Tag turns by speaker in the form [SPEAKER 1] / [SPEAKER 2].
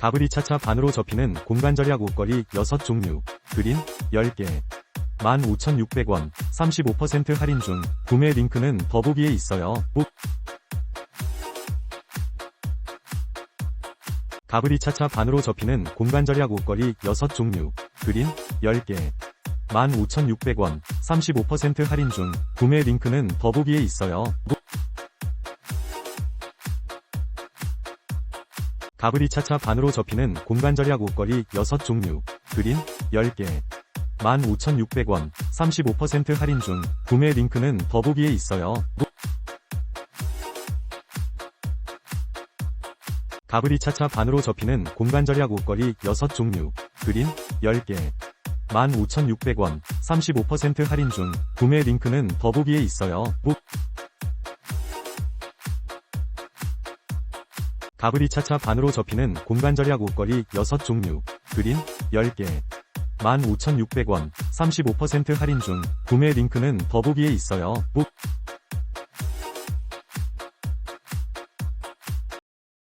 [SPEAKER 1] 가브리 차차 반으로 접히는 공간 절약 옷걸이 6종류, 그린 10개. 15,600원, 35% 할인 중, 구매 링크는 더보기에 있어요. 꼭 가브리 차차 반으로 접히는 공간 절약 옷걸이 6종류, 그린 10개. 15,600원, 35% 할인 중, 구매 링크는 더보기에 있어요. 가브리 차차 반으로 접히는 공간 절약 옷걸이 6종류, 그린 10개. 15,600원, 35% 할인 중, 구매 링크는 더보기에 있어요. 꼭 가브리 차차 반으로 접히는 공간 절약 옷걸이 6종류, 그린 10개. 15,600원, 35% 할인 중, 구매 링크는 더보기에 있어요. 가브리 차차 반으로 접히는 공간 절약 옷걸이 6종류, 그린 10개. 15,600원, 35% 할인 중, 구매 링크는 더보기에 있어요. 꼭